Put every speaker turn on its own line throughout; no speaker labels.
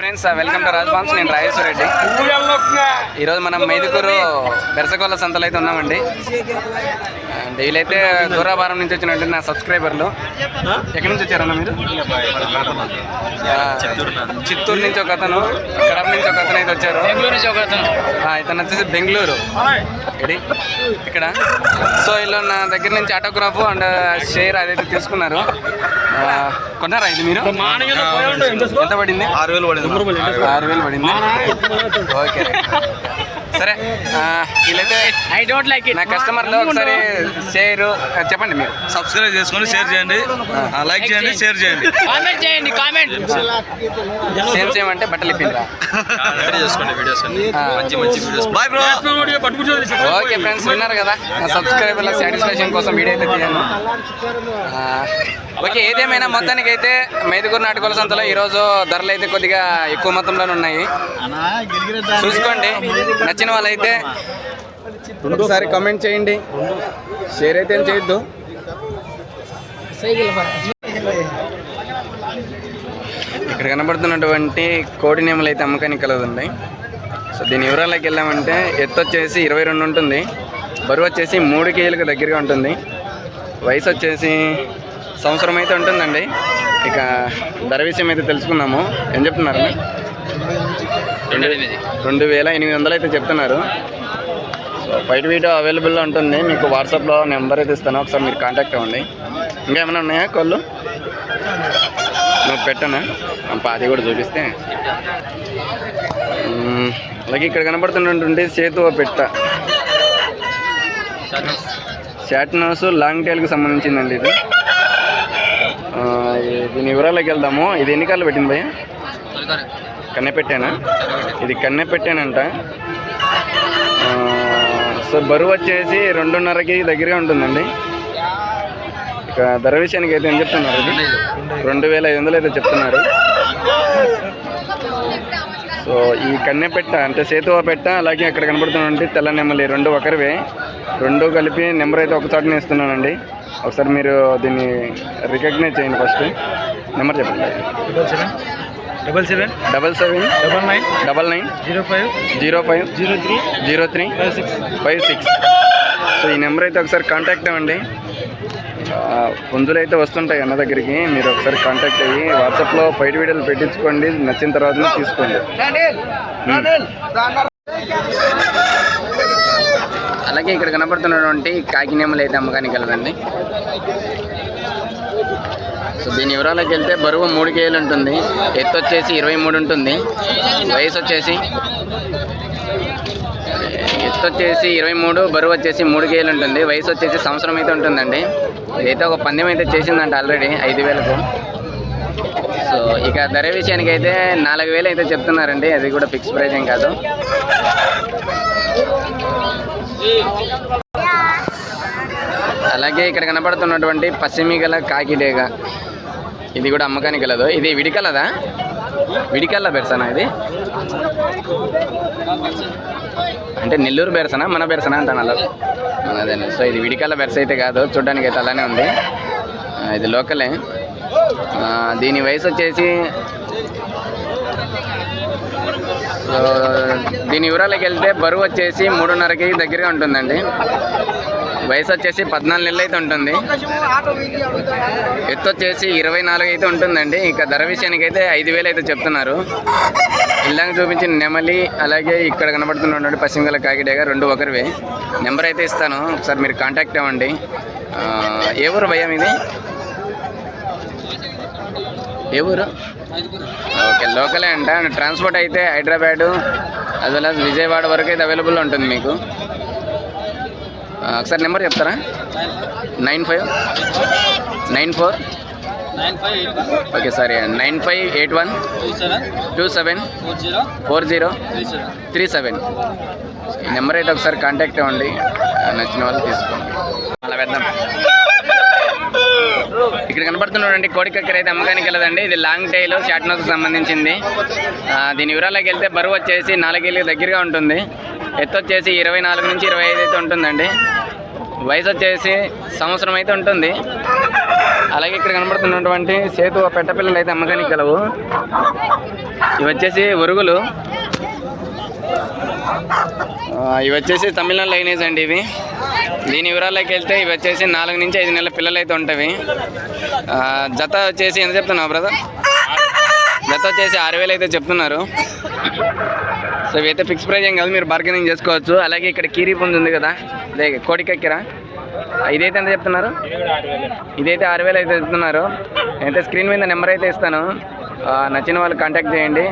Friends welcome to Raj farms నేను రాజేశ్వర రెడ్డి. ఈరోజు మనం మైదుకూరు బెరసకొల్ల సంతలో అయితే ఉన్నామండి. వీళ్ళైతే దూరాభారం నుంచి వచ్చినట్టు నా సబ్స్క్రైబర్లు. ఎక్కడి నుంచి వచ్చారన్న మీరు? చిత్తూరు నుంచి ఒక అతను కడప నుంచి ఒక అతను అయితే వచ్చారు.
బెంగళూరు నుంచి ఒక అతను.
ఆ, ఇతను వచ్చేసి బెంగళూరు. ఎడి ఇక్కడ. సో వీళ్ళు నా దగ్గర నుంచి ఆటోగ్రాఫ్ అండ్ షేర్ అదైతే తీసుకున్నారు. కొన్నారా ఇది మీరు? ఎంత పడింది?
ఆరు వేలు పడింది.
ఆరు వేలు పడింది. ఓకే. సరే వీళ్ళైతే
ఐ డోంట్ లైక్ ఇట్
నా కస్టమర్లు ఒకసారి షేర్ చెప్పండి మీరు.
సబ్స్క్రైబ్ చేసుకొని షేర్ చేయండి. లైక్ చేయండి షేర్ చేయండి.
కామెంట్ చేయండి కామెంట్
సేమ్ సేమ్ అంటే బట్టలు ఇప్పిందిరా
చేసుకోండి వీడియోస్
ఆ.
మంచి మంచి videos bye bro
okay friends విన్నారు కదా. నా సబ్స్క్రైబర్ల సాటిస్ఫాక్షన్ కోసం వీడియో అయితే తీయను. ఆ, ఓకే ఏదేమైనా మొత్తానికి అయితే మైదుగురు నాటుకోల సంతలో ఈరోజు ధరలు అయితే కొద్దిగా ఎక్కువ మొత్తంలోనే ఉన్నాయి. చూసుకోండి నచ్చిన వాళ్ళైతే ఒకసారి కమెంట్ చేయండి. షేర్ అయితే ఏం చేయొద్దు. ఇక్కడ కనబడుతున్నటువంటి కోడి నేమలు అయితే అమ్మకానికి కలదండి. సో దీని వివరాలకి వెళ్ళామంటే ఎత్తు వచ్చేసి ఇరవై రెండు ఉంటుంది. బరువు వచ్చేసి మూడు కేజీలకు దగ్గరగా ఉంటుంది. వయసు వచ్చేసి సంవత్సరం అయితే ఉంటుందండి. ఇక ధర విషయం అయితే తెలుసుకుందాము. ఏం చెప్తున్నారు? రెండు వేల ఎనిమిది వందలు అయితే చెప్తున్నారు. సో ఫైట్ వీడియో అవైలబుల్లో ఉంటుంది. మీకు వాట్సాప్లో నెంబర్ అయితే ఇస్తాను. ఒకసారి మీరు కాంటాక్ట్ అవ్వండి. ఇంకా ఏమైనా ఉన్నాయా కోళ్ళు? నువ్వు పెట్టనా? అది కూడా చూపిస్తే. అలాగే ఇక్కడ కనబడుతున్నటువంటి సేతు పెట్ట. షార్ట్ నోస్ లాంగ్ టైల్కి సంబంధించిందండి ఇది. దీని వివరాలకి వెళ్దాము. ఇది ఎన్ని కాళ్ళు పెట్టింది భయ్య? కన్నె పెట్టానా ఇది కన్నె పెట్టానంట సో బరువు వచ్చేసి రెండున్నరకి దగ్గరగా ఉంటుందండి. ఇక ధర విషయానికి అయితే ఏం చెప్తున్నారు ఇది? రెండు వేల ఐదు వందలు అయితే చెప్తున్నారు. సో ఈ కన్నె పెట్ట అంటే సేతువ పెట్ట అలాగే అక్కడ కనబడుతున్నటువంటి తెల్ల నెమ్మలి రెండు ఒకరివే. రెండు కలిపి నెంబర్ అయితే ఒక చోటనే ఇస్తున్నానండి ఒకసారి మీరు దీన్ని రికగ్నైజ్ చేయండి ఫస్ట్. నెంబర్ చెప్పండి.
Double seven
double seven
double nine
double nine
zero five
zero five
zero three
zero three
five six
five six so ఈ నెంబర్ అయితే ఒకసారి కాంటాక్ట్ అవ్వండి. పుంజులు అయితే వస్తుంటాయి అన్న దగ్గరికి. మీరు ఒకసారి కాంటాక్ట్ అయ్యి వాట్సాప్లో ఫైట్ వీడియోలు పెట్టించుకోండి. నచ్చిన తర్వాత తీసుకోండి. అలాగే ఇక్కడ కనబడుతున్నటువంటి కాకినేమలు అయితే అమ్మకానికి కలదండి సో దీని వివరాలకు వెళ్తే బరువు మూడు కేజీలు ఉంటుంది. ఎత్తు వచ్చేసి ఇరవై మూడు ఉంటుంది. వయసు వచ్చేసి ఎత్తు వచ్చేసి ఇరవై మూడు బరువు వచ్చేసి మూడు కేజీలు ఉంటుంది. వయసు వచ్చేసి సంవత్సరం అయితే ఉంటుందండి. ఇదైతే ఒక పందెం అయితే చేసిందంట ఆల్రెడీ ఐదు వేలకు. సో ఇక ధర విషయానికి అయితే నాలుగు వేలు అయితే చెప్తున్నారండి. అది కూడా ఫిక్స్ ప్రైస్ ఏం కాదు. అలాగే ఇక్కడ కనపడుతున్నటువంటి పశ్చిమి గల కాకిడేగ ఇది కూడా అమ్మకానికి కలదు ఇది విడికలదా విడికల్ల బెరసనా ఇది? అంటే నెల్లూరు బెరసనా? మన బెరసనా అంటాను అలా అదే సో ఇది విడికల్ల బెరస అయితే కాదు. చూడడానికి అయితే అలానే ఉంది. ఇది లోకలే. దీని వయసు వచ్చేసి దీని వివరాలకు వెళ్తే బరువు వచ్చేసి మూడున్నరకి దగ్గరగా ఉంటుందండి. వయసు వచ్చేసి పద్నాలుగు నెలలు అయితే ఉంటుంది. ఎత్తు వచ్చేసి ఇరవై నాలుగు అయితే ఉంటుందండి. ఇంకా ధర విషయానికి అయితే ఐదు వేలు అయితే చెప్తున్నారు. ఇల్లాంగ చూపించిన నెమలి అలాగే ఇక్కడ కనబడుతున్నటువంటి పశ్చిమగల కాకిడేగా రెండు ఒకరివే. నెంబర్ అయితే ఇస్తాను. ఒకసారి మీరు కాంటాక్ట్ అవ్వండి. ఏ ఊరు భయం ఇది ఏ ఊరు? ఓకే లోకలే అంట. ట్రాన్స్పోర్ట్ అయితే Hyderabad as well as Vijayawada వరకు అయితే అవైలబుల్ ఉంటుంది మీకు. ఒకసారి నెంబర్ చెప్తారా? Nine five? Nine four? Okay sir nine five eight one?
Two seven? Four zero? Three seven?
ఈ నెంబర్ అయితే ఒకసారి కాంటాక్ట్ అవ్వండి. నచ్చిన వాళ్ళు తీసుకోండి. అలా వెళ్దాం ఇక్కడ కనబడుతున్నటువంటి కోడి కక్కర అయితే అమ్మకానికి వెళ్ళదండి. ఇది లాంగ్ టైల్ షార్ట్ నోస్ సంబంధించింది. దీని వివరాలకు వెళ్తే బరువు వచ్చేసి నాలుగేళ్ళకి దగ్గరగా ఉంటుంది. ఎత్తు వచ్చేసి ఇరవై నాలుగు నుంచి ఇరవై ఐదు అయితే ఉంటుందండి. వయసు వచ్చేసి సంవత్సరం అయితే ఉంటుంది. అలాగే ఇక్కడ కనబడుతున్నటువంటి సేతు పెట్టపిల్లలు అయితే అమ్మకానికి గలవు. ఇవి వచ్చేసి ఒరుగులు. ఇవి వచ్చేసి తమిళనాడు లైనేజ్ అండి ఇవి. దీని వివరాల్లోకి వెళ్తే ఇవి వచ్చేసి నాలుగు నుంచి ఐదు నెలల పిల్లలు అయితే ఉంటవి జత వచ్చేసి ఎంత చెప్తున్నావు బ్రదర్? జత వచ్చేసి ఆరు వేలు అయితే చెప్తున్నారు. సో ఇవైతే ఫిక్స్ ప్రైజ్ ఏం కాదు మీరు బార్గెనింగ్ చేసుకోవచ్చు. అలాగే ఇక్కడ కీరీ పుంజు ఉంది కదా అదే కోడికెక్కిరా ఇదైతే ఎంత చెప్తున్నారు? ఇదైతే ఆరు వేలు అయితే చెప్తున్నారు. అయితే స్క్రీన్ మీద నెంబర్ అయితే ఇస్తాను. నచ్చిన వాళ్ళు కాంటాక్ట్ చేయండి.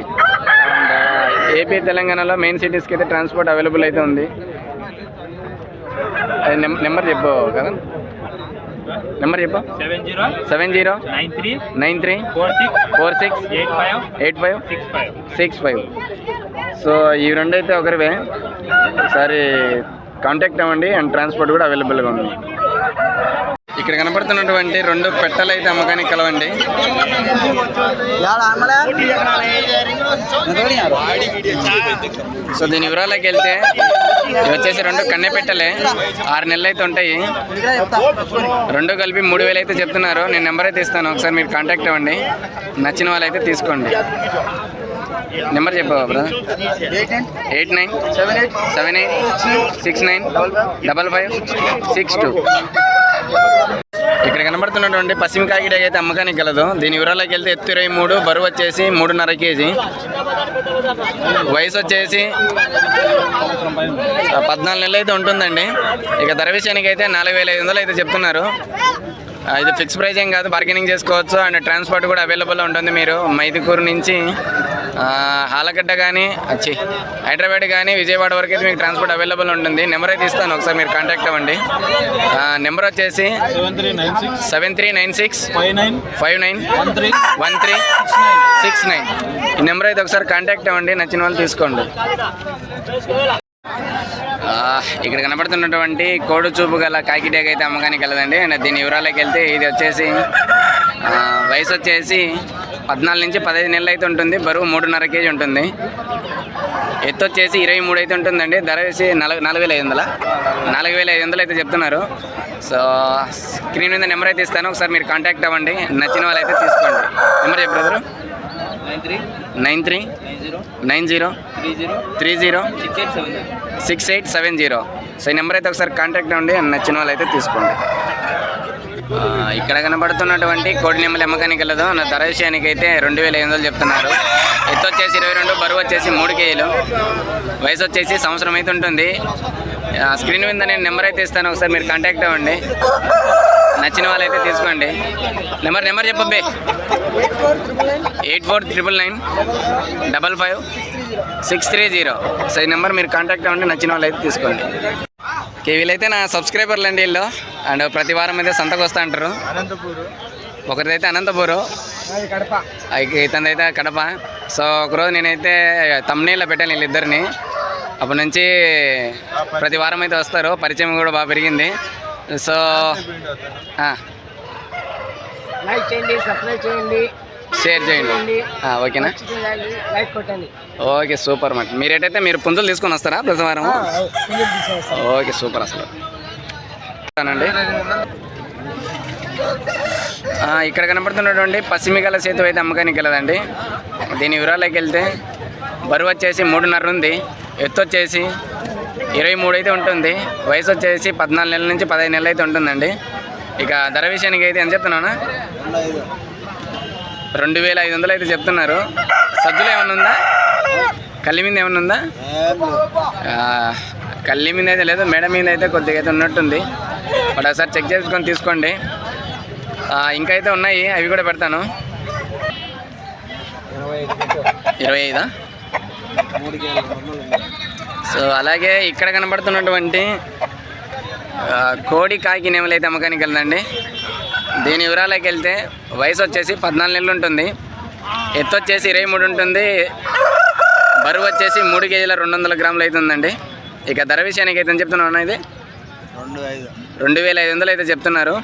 ఏపీ తెలంగాణలో మెయిన్ సిటీస్కి అయితే ట్రాన్స్పోర్ట్ అవైలబుల్ అయితే ఉంది. నెంబర్ చెప్పు కదా. నెంబర్ చెప్పు.
Seven zero.
Seven zero.
Nine three.
Nine three.
Four six.
Four six.
Eight five.
Eight five.
Six five.
Six five. So ఈ రెండు అయితే ఒకరివే. ఒకసారి కాంటాక్ట్ అవ్వండి అండ్ ట్రాన్స్పోర్ట్ కూడా అవైలబుల్గా ఉంది. ఇక్కడ కనపడుతున్నటువంటి రెండు పెట్టలు అయితే అమ్మకానికి కలవండి. సో దీని వివరాలకి వెళ్తే ఇవి వచ్చేసి రెండు కన్నె పెట్టలే ఆరు నెలలు అయితే ఉంటాయి. రెండు కలిపి మూడు వేలు అయితే చెప్తున్నారు. నేను నెంబర్ అయితే ఇస్తాను. ఒకసారి మీరు కాంటాక్ట్ అవ్వండి. నచ్చిన వాళ్ళు అయితే తీసుకోండి. నెంబర్ చెప్పావా brother. Eight nine. Seven eight. Seven eight. Six nine. Double five. Six two. ఇక్కడ కనబడుతున్నటువంటి పశ్చిమ కాకిడ అయితే అమ్మకానికి గలదు. దీని వివరాలకు వెళ్తే ఎత్తు ఇరవై మూడు బరువు వచ్చేసి మూడున్నర కేజీ. వయసు వచ్చేసి పద్నాలుగు నెలలు అయితే ఉంటుందండి. ఇక ధర విషయానికి అయితే నాలుగు వేల ఐదు వందలు అయితే చెప్తున్నారు. ఇది ఫిక్స్ ప్రైస్ ఏం కాదు. బార్గెనింగ్ చేసుకోవచ్చు. అండ్ ట్రాన్స్పోర్ట్ కూడా అవైలబుల్ ఉంటుంది మీరు. మైదుకూరు నుంచి ఆలగడ్డ కానీ వచ్చి హైదరాబాద్ కానీ విజయవాడ వరకు అయితే మీకు ట్రాన్స్పోర్ట్ అవైలబుల్ ఉంటుంది. నెంబర్ అయితే ఇస్తాను ఒకసారి మీరు కాంటాక్ట్ అవ్వండి. నెంబర్ వచ్చేసి
seven three nine six five nine one three
one three six nine ఈ నెంబర్ అయితే ఒకసారి కాంటాక్ట్ అవ్వండి నచ్చిన వాళ్ళు తీసుకోండి. ఇక్కడ కనబడుతున్నటువంటి కోడు చూపు గల కాకిటేక్ అయితే అమ్మకానికి కలదండి అండ్ దీని వివరాలకి వెళ్తే ఇది వచ్చేసి వయసు వచ్చేసి పద్నాలుగు నుంచి పదహైదు నెలలు అయితే ఉంటుంది. బరువు మూడున్నర కేజీ ఉంటుంది. ఎత్తు వచ్చేసి ఇరవై మూడు అయితే ఉంటుందండి. ధర వేసి నాలుగు నాలుగు వేల ఐదు వందల? నాలుగు వేల ఐదు వందలు అయితే చెప్తున్నారు. సో స్క్రీన్ మీద నెంబర్ అయితే ఇస్తాను. ఒకసారి మీరు కాంటాక్ట్ అవ్వండి. నచ్చిన వాళ్ళు అయితే తీసుకోండి. నెంబర్ చెప్పు brother.
Nine three.
Nine
zero.
Nine zero.
Three zero.
Three zero.
Six eight seven
zero. So ఈ నెంబర్ అయితే ఒకసారి కాంటాక్ట్ అవ్వండి. నచ్చిన వాళ్ళు అయితే తీసుకోండి. ఇక్కడ కనబడుతున్నటువంటి కోడి నెమ్మల ఎమ్మకానికి వెళ్ళదు నా ధర విషయానికి అయితే రెండు వేల ఐదు వందలు చెప్తున్నారు. ఎత్తు వచ్చేసి ఇరవై రెండు బరువు వచ్చేసి మూడు కేజీలు. వయసు వచ్చేసి సంవత్సరం అయితే ఉంటుంది. ఆ, స్క్రీన్ మీద నేను నెంబర్ అయితే ఇస్తాను. ఒకసారి మీరు కాంటాక్ట్ అవ్వండి. నచ్చిన వాళ్ళు అయితే తీసుకోండి. Number number చెప్పబ్బే eight four triple nine double five six three zero. So ఈ నెంబర్ మీరు కాంటాక్ట్ అవ్వండి. నచ్చిన వాళ్ళు అయితే తీసుకోండి. వీళ్ళైతే నా సబ్స్క్రైబర్లు అండి వీళ్ళు. అండ్ ప్రతి వారం అయితే సంతకు వస్తూ అంటారు.
అనంతపూర్.
ఒకరిదైతే అనంతపురం. ఇతనైతే కడప. సో ఒకరోజు నేనైతే తమ్నేళ్ళ పెట్టాను వీళ్ళిద్దరిని అప్పటి నుంచి ప్రతి వారం అయితే వస్తారు. పరిచయం కూడా బాగా పెరిగింది. సో
లైక్ చేయండి సబ్స్క్రైబ్ చేయండి.
షేర్ చేయండి ఓకేనా ఓకే సూపర్ మాట. మీరేటైతే మీరు పుంజులు తీసుకొని వస్తారా ప్రతి వారం ఓకే సూపర్ అసలు. అండి ఇక్కడ కనపడుతున్నటువంటి పశ్చిమిగల సేతు అయితే అమ్మకానికి వెళ్ళదండి. దీని వివరాలకి వెళ్తే బరువు వచ్చేసి మూడున్నర ఉంది. ఎత్తు వచ్చేసి ఇరవై మూడు అయితే ఉంటుంది. వయసు వచ్చేసి పద్నాలుగు నెలల నుంచి పదహైదు నెలలు అయితే ఉంటుందండి. ఇక ధర విషయానికి అయితే ఎంత చెప్తున్నానా రెండు వేల ఐదు వందలు అయితే చెప్తున్నారు. సజ్జులు ఏమైనా ఉందా? కళ్ళి మీద ఏమైనా ఉందా? కళ్ళి మీద అయితే లేదు మేడ మీద అయితే కొద్దిగా అయితే ఉన్నట్టుంది. బట్ ఒకసారి చెక్ చేసుకొని తీసుకోండి. ఇంకా అయితే ఉన్నాయి అవి కూడా పెడతాను. ఇరవై ఐదా. సో అలాగే ఇక్కడ కనబడుతున్నటువంటి కోడి కాకి నెమలు అయితే అమ్మకానికి వెళ్ళండి దీని వివరాలకి వెళ్తే వయసు వచ్చేసి పద్నాలుగు నెలలు ఉంటుంది. ఎత్తు వచ్చేసి ఇరవై మూడు ఉంటుంది. బరువు వచ్చేసి మూడు కేజీల రెండు వందల గ్రాములు అయితే ఉందండి. ఇక ధర విషయానికి అయితే చెప్తున్నాను ఇది?
రెండు
వేల ఐదు వందలు అయితే చెప్తున్నారు.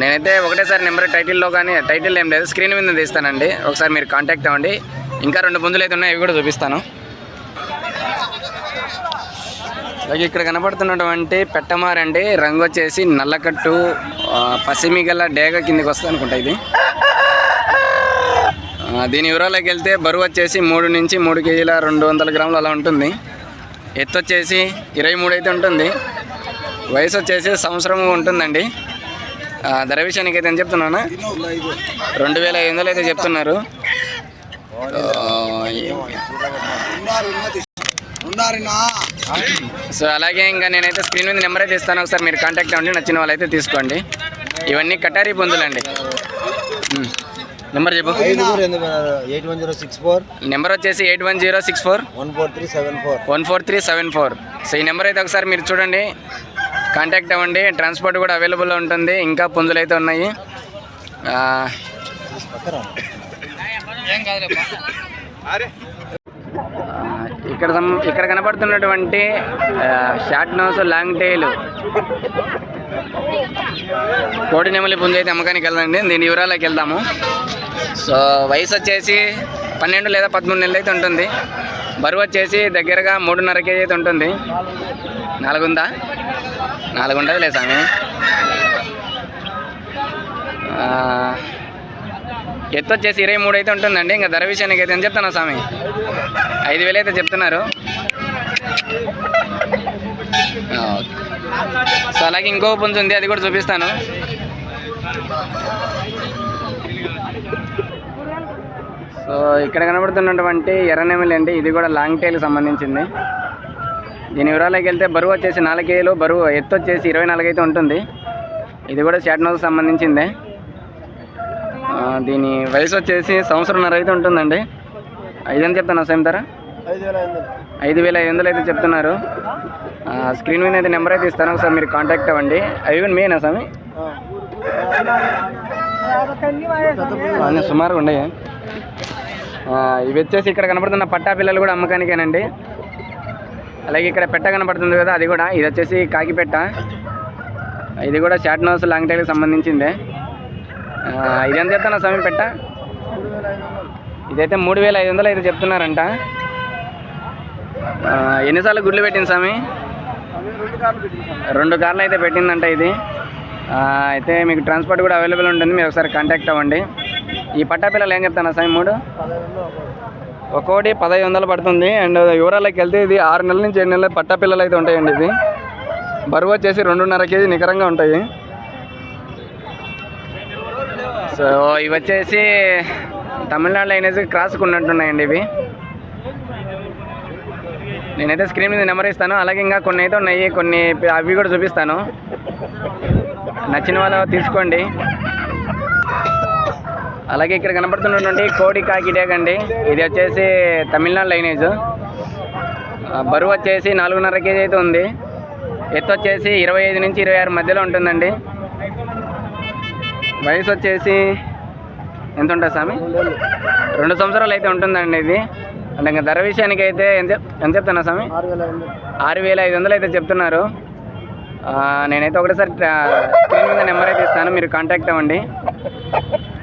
నేనైతే ఒకటేసారి నెంబర్ టైటిల్లో కానీ టైటిల్ ఏం లేదు స్క్రీన్ మీద తీస్తానండి. ఒకసారి మీరు కాంటాక్ట్ అవ్వండి. ఇంకా రెండు బుందులు అయితే ఉన్నాయి అవి కూడా చూపిస్తాను. అలాగే ఇక్కడ కనబడుతున్నటువంటి పెట్టమారండి. రంగు వచ్చేసి నల్లకట్టు పసిమిగల పసిమి గల డేగ కిందకి వస్తుంది అనుకుంటా ఇది. దీని వివరాలకు వెళ్తే బరువు వచ్చేసి మూడు నుంచి మూడు కేజీల రెండు వందల గ్రాములు అలా ఉంటుంది. ఎత్తు వచ్చేసి ఇరవై మూడు అయితే ఉంటుంది. వయసు వచ్చేసి సంవత్సరం ఉంటుందండి. ధర విషయానికి అయితే ఏం చెప్తున్నానా? రెండు వేల ఐదు వందలు అయితే చెప్తున్నారు. సో అలాగే ఇంకా నేనైతే స్క్రీన్ మీద నెంబర్ అయితే ఇస్తాను. ఒకసారి మీరు కాంటాక్ట్ అవ్వండి నచ్చిన వాళ్ళైతే తీసుకోండి. ఇవన్నీ కటారీ పొందులండి. నెంబర్ చెప్పు.
ఐదుగురు ఎందుకు eight one zero six four
number వచ్చేసి eight one zero six four.
One four three seven four.
One four three seven four. So ఈ నెంబర్ అయితే ఒకసారి మీరు చూడండి. కాంటాక్ట్ అవ్వండి. ట్రాన్స్పోర్ట్ కూడా అవైలబుల్లో ఉంటుంది. ఇంకా పుంజులు అయితే ఉన్నాయి. ఆ, ఆ, ఇక్కడ ఇక్కడ కనపడుతున్నటువంటి షార్ట్ నోస్ లాంగ్ టైల్. కోడి నెమలి పుంజు అయితే అమ్మకానికి వెళ్దండి దీని వివరాలకు వెళ్దాము. సో వయసు వచ్చేసి పన్నెండు లేదా పదమూడు నెలలు అయితే ఉంటుంది. బరువు వచ్చేసి దగ్గరగా మూడున్నర కేజీ అయితే ఉంటుంది. నాలుగుందా? నాలుగు ఉంటుంది లేదు స్వామి ఎత్తు వచ్చేసి ఇరవై మూడు అయితే ఉంటుందండి. ఇంకా ధర విషయానికి అయితే ఎంత చెప్తున్నా స్వామి? ఐదు వేలు అయితే చెప్తున్నారు. సో అలాగే ఇంకో పుంజు ఉంది అది కూడా చూపిస్తాను. సో ఇక్కడ కనబడుతున్నటువంటి ఎర్రనెమిలి అండి ఇది కూడా లాంగ్ టైల్ సంబంధించింది. దీని వివరాలకు వెళ్తే బరువు వచ్చేసి నాలుగేలు బరువు ఎత్తు వచ్చేసి ఇరవై నాలుగు అయితే ఉంటుంది. ఇది కూడా షార్ట్ నోస్ సంబంధించిందే. దీని వయసు వచ్చేసి సంవత్సరంన్నర అయితే ఉంటుందండి. ఐదని చెప్తాను సేమ్ ధర
ఐదు వేల ఐదు
వందలు అయితే చెప్తున్నారు. స్క్రీన్ మీద అయితే నెంబర్ అయితే ఇస్తాను. ఒకసారి మీరు కాంటాక్ట్ అవ్వండి. ఐవన్ కూడా మీనా స్వామి? అన్నీ సుమారుగా ఉన్నాయి? ఇవి వచ్చేసి ఇక్కడ కనబడుతున్న పట్టా పిల్లలు కూడా అమ్మకానికేనండి. అలాగే ఇక్కడ పెట్ట కనబడుతుంది కదా అది కూడా. ఇది వచ్చేసి కాకి పెట్ట ఇది కూడా షార్ట్ నోస్ లాంగ్ టైల్కి సంబంధించిందే. ఇది ఎంత చెప్తాను స్వామి పెట్ట? ఇదైతే మూడు వేల ఐదు వందలు అయితే చెప్తున్నారంట. ఎన్నిసార్లు గుడ్లు పెట్టింది స్వామి? రెండు కార్లు అయితే పెట్టిందంట ఇది. అయితే మీకు ట్రాన్స్పోర్ట్ కూడా అవైలబుల్ ఉంటుంది. మీరు ఒకసారి కాంటాక్ట్ అవ్వండి. ఈ పట్టా పిల్లలు ఏం చెప్తాను స్వామి మూడు? ఒక్కోటి పదహైదు వందలు పడుతుంది. అండ్ వివరాలకి వెళ్తే ఇది ఆరు నెలల నుంచి ఏడు నెలల పట్టా పిల్లలు అయితే ఉంటాయండి ఇది. బరువు వచ్చేసి రెండున్నర కేజీ నికరంగా ఉంటాయి. సో ఇవి వచ్చేసి తమిళనాడు అయినసి క్రాస్కి ఉన్నట్టున్నాయండి ఇవి. నేనైతే స్క్రీన్ మీద నెంబర్ ఇస్తాను. అలాగే ఇంకా కొన్ని అయితే ఉన్నాయి. కొన్ని అవి కూడా చూపిస్తాను. నచ్చిన వాళ్ళు తీసుకోండి. అలాగే ఇక్కడ కనపడుతున్నటువంటి కోడి కాకి అండి. ఇది వచ్చేసి తమిళనాడు లైనేజ్ బరువు వచ్చేసి నాలుగున్నర కేజీ అయితే ఉంది. ఎత్తు వచ్చేసి ఇరవై ఐదు నుంచి ఇరవై ఆరు మధ్యలో ఉంటుందండి. వయసు వచ్చేసి ఎంత ఉంటుంది స్వామి? రెండు సంవత్సరాలు అయితే ఉంటుందండి ఇది. అంటే ఇంకా ధర విషయానికి అయితే ఎంత ఎంత చెప్తున్నా స్వామి?
ఆరు వేల ఐదు
వందలు అయితే చెప్తున్నారు. నేనైతే ఒకటేసారి ట్రా- స్క్రీన్ మీద నెంబర్ అయితే ఇస్తాను. మీరు కాంటాక్ట్ అవ్వండి.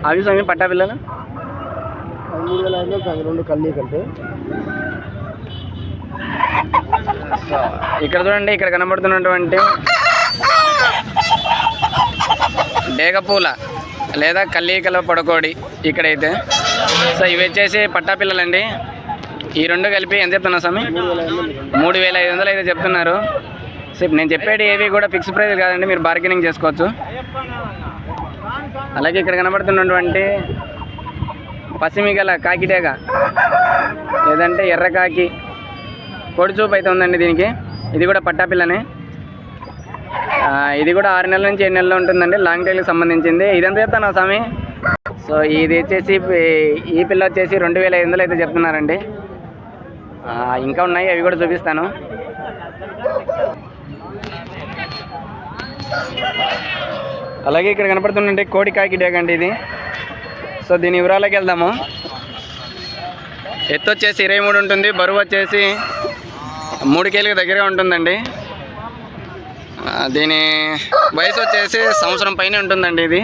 అవి స్వామి పట్టా పిల్లలు?
రెండు కంటే
ఇక్కడ చూడండి ఇక్కడ కనబడుతున్నటువంటి డేగపూల లేదా కల్లీకల పొడకోడి ఇక్కడైతే. సో ఇవి వచ్చేసి పట్టా పిల్లలండి. ఈ రెండు కలిపి ఎంత చెప్తున్నా స్వామి? మూడు వేల ఐదు వందలు అయితే చెప్తున్నారు. సో నేను చెప్పేది ఏవి కూడా ఫిక్స్ ప్రైస్ కాదండి మీరు బార్గెనింగ్ చేసుకోవచ్చు. అలాగే ఇక్కడ కనబడుతున్నటువంటి పసిమిగల కాకిడేగ లేదంటే ఎర్ర కాకి చూపు అయితే ఉందండి దీనికి. ఇది కూడా పట్టాపిల్లనే ఇది కూడా ఆరు నెలల నుంచి ఏడు నెలలు ఉంటుందండి. లాంగ్ టైల్కి సంబంధించింది. ఇదంతా చెప్తాను స్వామి? సో ఇది వచ్చేసి ఈ- పిల్ల వచ్చేసి రెండు వేల ఐదు వందలు అయితే చెప్తున్నారండి. ఇంకా ఉన్నాయి. అవి కూడా చూపిస్తాను. అలాగే ఇక్కడ కనపడుతుందండి కోడి కాకి అండి ఇది. సో దీని వివరాలకి వెళ్దాము. ఎత్తు వచ్చేసి ఇరవై మూడు ఉంటుంది. బరువు వచ్చేసి మూడు కేజీలకు దగ్గరగా ఉంటుందండి. దీని వయసు వచ్చేసి సంవత్సరం పైన ఉంటుందండి ఇది.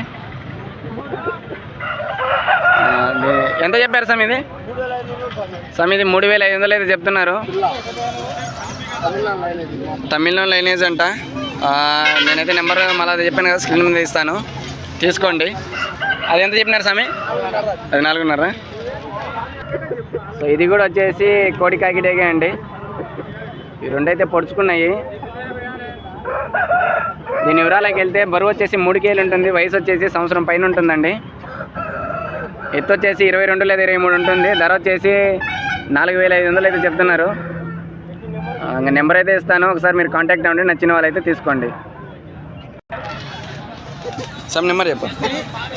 ఎంత చెప్పారు సార్ ఇది స్వామి ఇది మూడు వేల ఐదు వందలు అయితే చెప్తున్నారు.
తమిళనాడు
లైనేజ్ అంట. నేనైతే నెంబర్ మళ్ళీ చెప్పాను కదా స్క్రీన్ మీద ఇస్తాను. తీసుకోండి. అది ఎంత చెప్పినారు స్వామి అది నాలుగున్నర. సో ఇది కూడా వచ్చేసి కోడి కాకిటేగే అండి. ఈ రెండైతే పొడుచుకున్నాయి. దీని వివరాలకు వెళ్తే బరువు వచ్చేసి మూడు కేలు ఉంటుంది వయసు వచ్చేసి సంవత్సరం పైన ఉంటుందండి. ఎత్తు వచ్చేసి ఇరవై రెండు లేదా ఇరవై మూడు ఉంటుంది ధర వచ్చేసి నాలుగు వేల ఐదు వందలు అయితే చెప్తున్నారు. ఇంకా నెంబర్ అయితే ఇస్తాను ఒకసారి మీరు కాంటాక్ట్ అవ్వండి నచ్చిన వాళ్ళైతే తీసుకోండి. సమ్ నెంబర్ చెప్పు.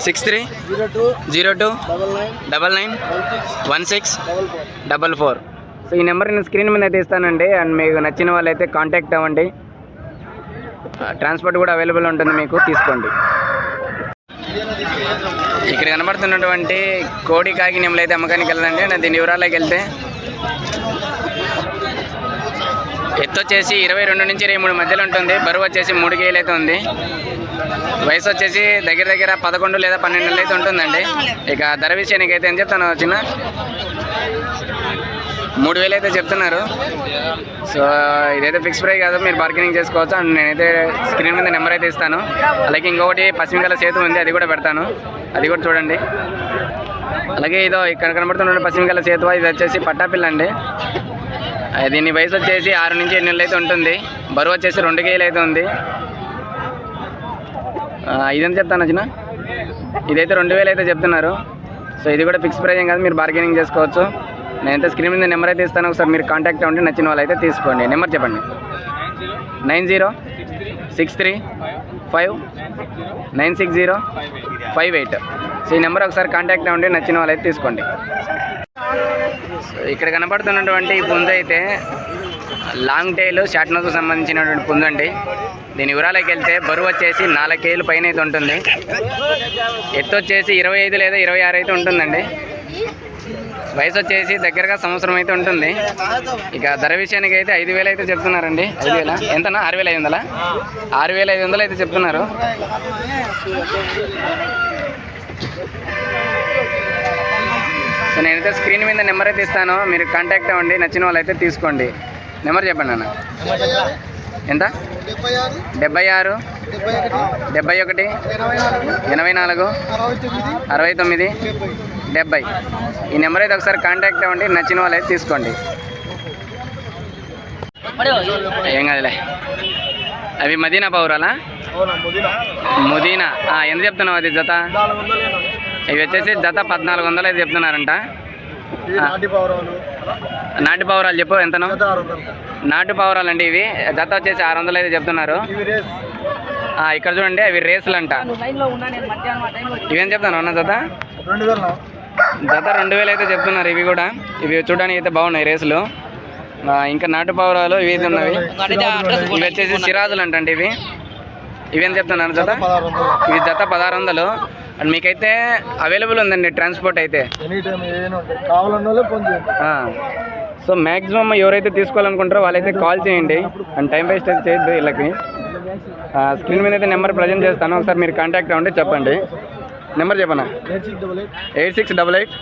Six three
zero two
zero two
double nine
double nine
one six double four.
Double four so ఈ నెంబర్ నేను స్క్రీన్ మీద అయితే ఇస్తానండి అండ్ మీకు నచ్చిన వాళ్ళైతే కాంటాక్ట్ అవ్వండి. ట్రాన్స్పోర్ట్ కూడా అవైలబుల్ ఉంటుంది మీకు తీసుకోండి. ఇక్కడ కనబడుతున్నటువంటి కోడి కాకి అయితే అమ్మకానికి వెళ్ళండి నేను దీని వెళ్తే ఎత్తు వచ్చేసి ఇరవై రెండు నుంచి ఇరవై మూడు మధ్యలో ఉంటుంది. బరువు వచ్చేసి మూడు కేజీలు అయితే ఉంది. వయసు వచ్చేసి దగ్గర దగ్గర పదకొండు లేదా పన్నెండు నెలలు అయితే ఉంటుందండి. ఇక ధర విషయానికి అయితే ఏం చెప్తాను వచ్చిన మూడు వేలు అయితే చెప్తున్నారు. సో ఇదైతే ఫిక్స్ ప్రైస్ కాదు మీరు బార్గెనింగ్ చేసుకోవచ్చు. అండ్ నేనైతే స్క్రీన్ మీద నెంబర్ అయితే ఇస్తాను. అలాగే ఇంకొకటి పశ్చిమగల సేతు ఉంది అది కూడా పెడతాను. అది కూడా చూడండి. అలాగే ఇదో ఇక్కడ కనబడుతున్న పశ్చిమగల సేతు ఇది వచ్చేసి పట్టాపిల్ల అండి. దీని వయసు వచ్చేసి ఆరు నుంచి ఎన్ని నెలలు అయితే ఉంటుంది. బరువు వచ్చేసి రెండు కేజీలు అయితే ఉంది. ఆ, చెప్తాను వచ్చిన ఇదైతే రెండు వేలు అయితే చెప్తున్నారు. సో ఇది కూడా ఫిక్స్ ప్రైజ్ ఏం కాదు మీరు బార్గెనింగ్ చేసుకోవచ్చు. నేనైతే స్క్రీన్ మీద నెంబర్ అయితే ఇస్తాను. ఒకసారి మీరు కాంటాక్ట్ అవ్వండి. నచ్చిన వాళ్ళు అయితే తీసుకోండి. నెంబర్ చెప్పండి. Nine zero six three five nine six zero five eight. So ఈ నెంబర్ ఒకసారి కాంటాక్ట్ అవ్వండి. నచ్చిన వాళ్ళు అయితే తీసుకోండి. సో ఇక్కడ కనపడుతున్నటువంటి ఈ పుంజ అయితే లాంగ్ టైల్ షార్ట్ నోస్కు సంబంధించినటువంటి పుంజ అండి. దీని వివరాలకు వెళ్తే బరువు వచ్చేసి నాలుగు కేజీలు పైన అయితే ఉంటుంది. ఎత్తు వచ్చేసి ఇరవై ఐదు లేదా ఇరవై ఆరు అయితే ఉంటుందండి. వయసు వచ్చేసి దగ్గరగా సంవత్సరం అయితే ఉంటుంది. ఇక ధర విషయానికి అయితే ఐదు వేలు అయితే చెప్తున్నారండి. ఐదు వేల? ఎంతనా ఆరు వేల ఐదు వందలా? ఆరు వేల ఐదు వందలు అయితే చెప్తున్నారు. సో నేనైతే స్క్రీన్ మీద నెంబర్ అయితే ఇస్తాను. మీరు కాంటాక్ట్ అవ్వండి. నచ్చిన వాళ్ళు అయితే తీసుకోండి. నెంబర్ చెప్పండి అన్న. ఎంత?
డెబ్బై ఆరు
డెబ్బై
ఒకటి ఎనభై నాలుగు అరవై తొమ్మిది డెబ్బై.
ఈ నెంబర్ అయితే ఒకసారి కాంటాక్ట్ అవ్వండి నచ్చిన వాళ్ళు అయితే తీసుకోండి. ఏం కాదులే. అవి మదీనా పౌరాలా?
ముదిన.
ఎంత చెప్తున్నావు అది జత? ఇవి వచ్చేసి జత పద్నాలుగు వందలు అయితే చెప్తున్నారంట.
ఇది నాటి
పౌరాలు. చెప్పు ఎంతను? నాటు పౌరాలు అండి ఇవి. జత వచ్చేసి ఆరు వందలు అయితే చెప్తున్నారు. ఇక్కడ చూడండి అవి రేసులు అంట ఇవేం చెప్తాను అన్న జత? జత రెండు వేలు అయితే చెప్తున్నారు. ఇవి కూడా. ఇవి చూడడానికి అయితే బాగున్నాయి రేసులు. ఇంకా నాటు పౌరాలు ఇవి అయితే ఉన్నవి. ఇవి వచ్చేసి సిరాజులు అంటండి ఇవి. ఇవేం చెప్తున్నారు జత ఇవి జత పదహారు వందలు అండ్ మీకైతే అవైలబుల్ ఉందండి ట్రాన్స్పోర్ట్ అయితే. సో మ్యాక్సిమం ఎవరైతే తీసుకోవాలనుకుంటారో వాళ్ళైతే కాల్ చేయండి. అండ్ టైం వేస్ట్ అయితే చేయొద్దు వీళ్ళకి. స్క్రీన్ మీద అయితే నెంబర్ ప్రజెంట్ చేస్తాను. ఒకసారి మీరు కాంటాక్ట్ అవ్వండి చెప్పండి. నెంబర్ చెప్పనా?
Eight six double eight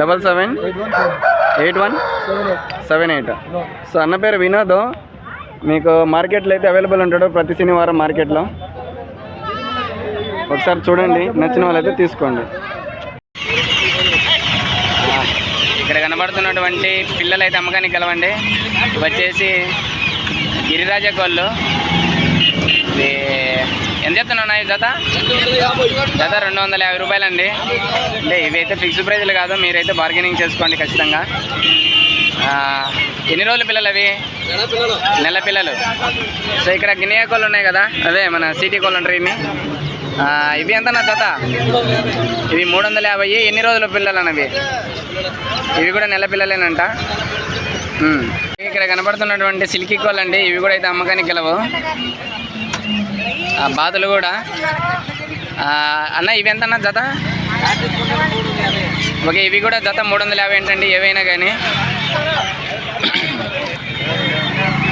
double
seven eight one seven
eight. So అన్న పేరు వినోద్. మీకు మార్కెట్లో అయితే అవైలబుల్ ఉంటాడు ప్రతి శనివారం మార్కెట్లో. ఒకసారి చూడండి నచ్చిన వాళ్ళైతే తీసుకోండి. ఇక్కడ కనబడుతున్నటువంటి పిల్లలు అయితే అమ్మకానికి కలవండి. వచ్చేసి గిరిరాజ కోళ్ళు. ఎంత చెప్తున్నా జత? జత రెండు వందల యాభై రూపాయలు అండి అంటే ఇవైతే ఫిక్స్డ్ ప్రైజ్లు కాదు మీరైతే బార్గెనింగ్ చేసుకోండి ఖచ్చితంగా. ఎన్ని రోజుల పిల్లలు అవి? నెల పిల్లలు. సో ఇక్కడ గినియా కోళ్ళు ఉన్నాయి కదా అదే మన సిటీ కోళ్ళు అంటారు ఇవి ఇవి ఎంత నా జత? ఇవి మూడు వందల యాభై. ఎన్ని రోజుల పిల్లలు అన్నవి ఇవి కూడా నెల పిల్లలేనంట. ఇక్కడ కనబడుతున్నటువంటి సిల్కీ కోళ్ళు అండి ఇవి కూడా అయితే అమ్మకానికి గెలవు. బాతులు కూడా. అన్న ఇవి ఎంత అన్న జత? ఓకే ఇవి కూడా జత మూడు వందల యాభై ఏంటండి? ఏవైనా కానీ.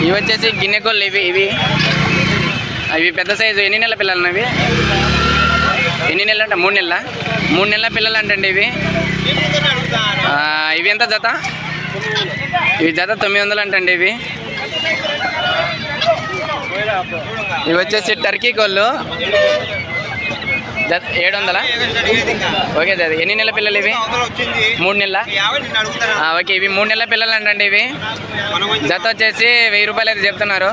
ఇవి వచ్చేసి గిన్నె ఇవి ఇవి ఇవి. అవి పెద్ద సైజు. ఎన్ని నెలల పిల్లలు అన్నవి ఎన్ని నెలలు అంటే? మూడు నెలల? మూడు నెలల పిల్లలు అంటండి ఇవి. ఇవి ఎంత జత? ఇవి జత తొమ్మిది వందలు అంటండి ఇవి. ఇవి వచ్చేసి టర్కీ కోళ్ళు. జత ఏడు వందలా ఓకే జత ఎన్ని నెలల పిల్లలు ఇవి? మూడు నెలల? ఓకే. ఇవి మూడు నెలల పిల్లలు అంటండి ఇవి. జత వచ్చేసి వెయ్యి రూపాయలు అయితే చెప్తున్నారు.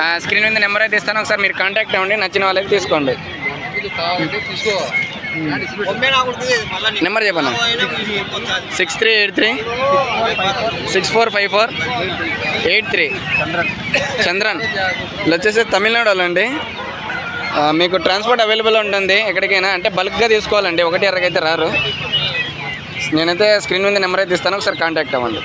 ఆ, స్క్రీన్ మీద నెంబర్ అయితే ఇస్తాను. ఒకసారి మీరు కాంటాక్ట్ అవ్వండి. నచ్చిన వాళ్ళకి తీసుకోండి. నెంబర్ చెప్పండి six three eight three six four five four eight three Chandran. వీళ్ళు వచ్చేసి తమిళనాడు వాళ్ళండి మీకు ట్రాన్స్పోర్ట్ అవైలబుల్ ఉంటుంది ఎక్కడికైనా. అంటే బల్క్గా తీసుకోవాలండి. ఒకటి ఎర్రకైతే రారు. నేనైతే స్క్రీన్ మీద నెంబర్ అయితే ఇస్తాను. ఒకసారి కాంటాక్ట్ అవ్వండి.